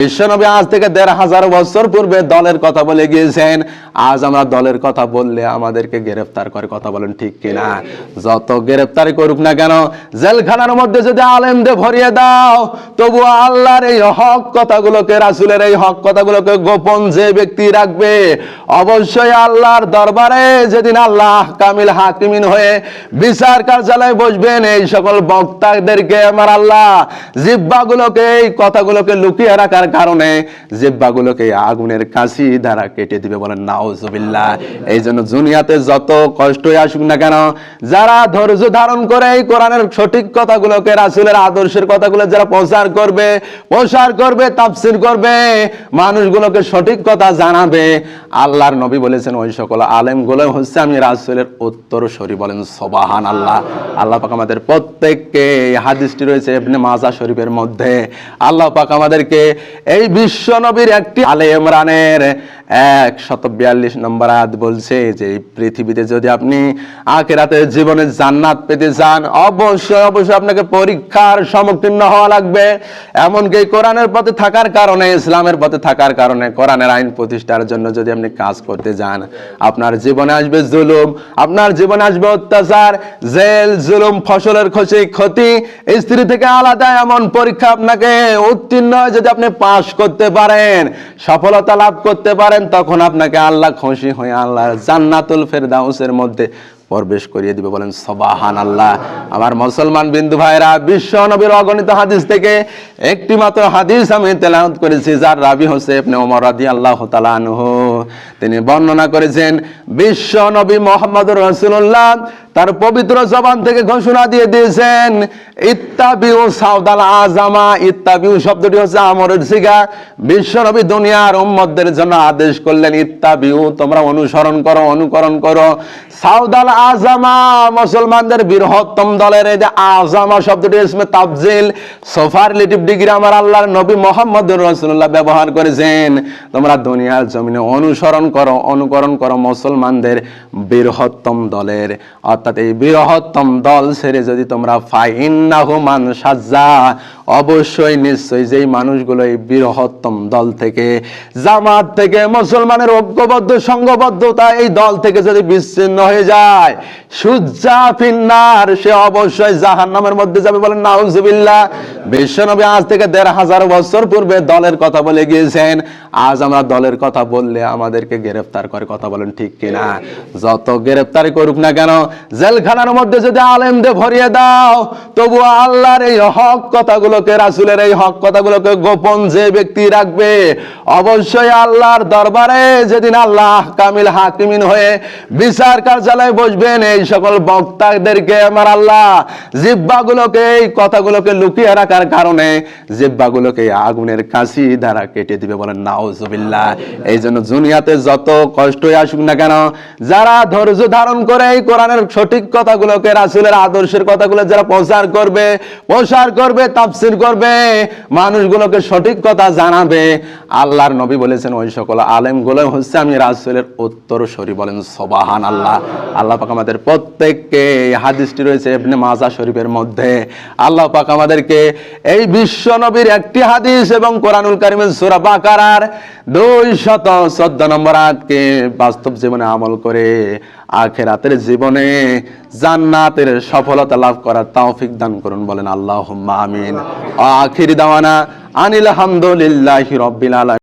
বিশ্বনবী আজ থেকে দেড় হাজার বছর পূর্বে দলের কথা বলে গিয়েছেন। আজ আমরা দলের কথা বললে আমাদেরকে গ্রেফতার করে কথা বলেন ঠিক কিনা? যত গ্রেফতারি করুক না কেন, জেলখানার মধ্যে যদি আলেমদের ভরিয়ে দাও তবু আল্লাহর এই হক কথাগুলোকে, রাসুলের এই হক কথাগুলোকে গোপন যে ব্যক্তি রাখবে, অবশ্যই আল্লাহর দরবারে যেদিন আল্লাহ কামিল হাকিমিন হয়ে বিচার কার্যালয়ে বসবেন, এই সকল বক্তাদেরকে আমার আল্লাহ জিব্বাগুলোকে এই কথাগুলোকে লুকিয়ে রাখার কারণে জিব্বাগুলোকে আগুনের কাশি দ্বারা কেটে দিবে বলেন নাউজুবিল্লাহ। এই জন্য দুনিয়াতে যত কষ্টই আসুক না কেন যারা ধৈর্য ধারণ করে এই কোরআনের সঠিক কথাগুলোকে রাসূলের আদর্শের কথাগুলো যারা প্রচার করবে প্রসার করবে তাফসীর করবে মানুষগুলোকে সঠিক কথা জানাবে আল্লাহর নবী বলেছেন ওই সকল আলেমগুলো হচ্ছে আমি রাসূলের উত্তর সরি বলেন সবাহান আল্লাহ আল্লাহ পাক আমাদের প্রত্যেককে হাদিসটি রয়েছে ইবনে মাজা শরীফের মধ্যে আল্লাহ পাক আমাদেরকে এই বিশ্ব নবীর একটি আলে ইমরানের এক শত বিয়াল্লিশ নম্বর আয়াত বলছে যে, এই পৃথিবীতে যদি আপনি আখেরাতে জীবনে জান্নাত পেতে চান অবশ্যই অবশ্যই আপনাকে পরীক্ষার সম্মুখীন হওয়া লাগবে। এমনকি কোরআনের পথে থাকার কারণে, ইসলামের পথে থাকার কারণে, কোরআনের আইন প্রতিষ্ঠার জন্য যদি আপনি কাজ করতে যান, আপনার জীবনে আসবে জুলুম, আপনার জীবনে আসবে অত্যাচার, জেল, জুলুম, ফসলের ক্ষতি ক্ষতি, স্ত্রী থেকে আলাদা এমন পরীক্ষা আপনাকে উত্তীর্ণ যদি আপনি পাশ করতে পারেন, সফলতা লাভ করতে পারেন তখন আপনাকে আল্লাহ খুশি হয়ে আল্লাহ জান্নাতুল ফেরদাউসের মধ্যে প্রবেশ করিয়ে দিবে। বলেন সবাহান আল্লাহ আমার মুসলমান বিন্দু ভাইরা, বিশ্ব নবীর অগণিত হাদিস থেকে একটি মাত্র হাদিস আমি তেলাওত করেছি, যার রাবি হোসে ইবনে ওমর রাদিয়াল্লাহু তাআলা আনহু। তিনি বর্ণনা করেছেন, বিশ্ব নবী মোহাম্মদ রাসূলুল্লাহ তার পবিত্র জবান থেকে ঘোষণা দিয়ে দিয়েছেন, ইত্তাবিউ সাউদাল আজামা ইত্তাবিউ শব্দটি হচ্ছে আমরের সিগা। বিশ্ব নবী দুনিয়ার উম্মতদের জন্য আদেশ করলেন, ইত্তাবিউ, তোমরা অনুসরণ করো, অনুকরণ করো। সাউদাল আজামা মুসলমানদের বৃহত্তম দলের এই যে আজামা শব্দটি ইসমে তাফজিল সোফারলেটিভ ডিগ্রি আমার আল্লাহর নবী মোহাম্মদ রাসূলুল্লাহ ব্যবহার করেছেন। তোমরা দুনিয়ার জমিনে অনুসরণ করো, অনুকরণ করো মুসলমানদের বৃহত্তম দলের। অর্থাৎ এই বৃহত্তম দল ছেড়ে যদি তোমরা ফাইন্নাহু মান সাজ্জা, অবশ্যই নিশ্চয়ই যেই মানুষগুলো এই বৃহত্তম দল থেকে জামাত থেকে মুসলমানের ঐক্যবদ্ধ, সংঘবদ্ধতা এই দল থেকে যদি বিচ্ছিন্ন হয়ে যায়, সুজ্জা ফিন্নার, সে অবশ্যই জাহান্নামের মধ্যে যাবে বলেন নাউজুবিল্লাহ। বিশ্বনবী আজ থেকে দেড় হাজার বছর পূর্বে দলের কথা বলে গিয়েছেন। আজ আমরা দলের কথা বললে আমাদেরকে গ্রেফতার করে কথা বলেন ঠিক কিনা? যত গ্রেফতারি করুক না কেন জেলখানার মধ্যে যদি আলেমদের ভরিয়ে দাও তবু আল্লাহর এই হক কথাগুলোকে, রাসুলের এই হক কথাগুলোকে গোপন যে ব্যক্তি রাখবে, অবশ্যই আল্লাহর দরবারে যেদিন আল্লাহ কামিল হাকিমিন হয়ে বিচার কার্যালয়ে বসবেন, এই সকল বক্তাদেরকে আমার আল্লাহ জিব্বাগুলোকে এই কথাগুলোকে লুকিয়ে রাখার কারণে জিব্বাগুলোকে আগুনের কাশি দ্বারা কেটে দিবে বলেন, নাউজুবিল্লাহ। এই জন্য দুনিয়াতে যত কষ্টই আসুক না কেন, যারা ধৈর্য ধারণ করে এই কোরআনের সঠিক কথাগুলোকে রাসূলের আদর্শের কথাগুলো যারা প্রচার করবে, প্রসার করবে, তাফসীর করবে, মানুষগুলোকে সঠিক কথা জানাবে। আল্লাহর নবী বলেছেন, ওই সকল আলেমগুলো হচ্ছে আমি রাসূলের উত্তর সরি বলেন সবাহান আল্লাহ আল্লাহ পাক আমাদের প্রত্যেককে হাদিসটি রয়েছে ইবনে মাজা শরীফের মধ্যে। আল্লাহ পাক আমাদেরকে এই বিশ্ব নবীর একটি হাদিস এবং কোরআনুল কারিমের সূরা বাকারার দুই শত চোদ্দ নম্বর আয়াতকে বাস্তব জীবনে আমল করে আখেরাতের জীবনে জান্নাতের সফলতা লাভ করার তাওফিক দান করুন, বলেন আল্লাহ আমিন। আখির দাওয়ানা আনিল আহমদুলিল্লাহ রব্বিল আলামিন।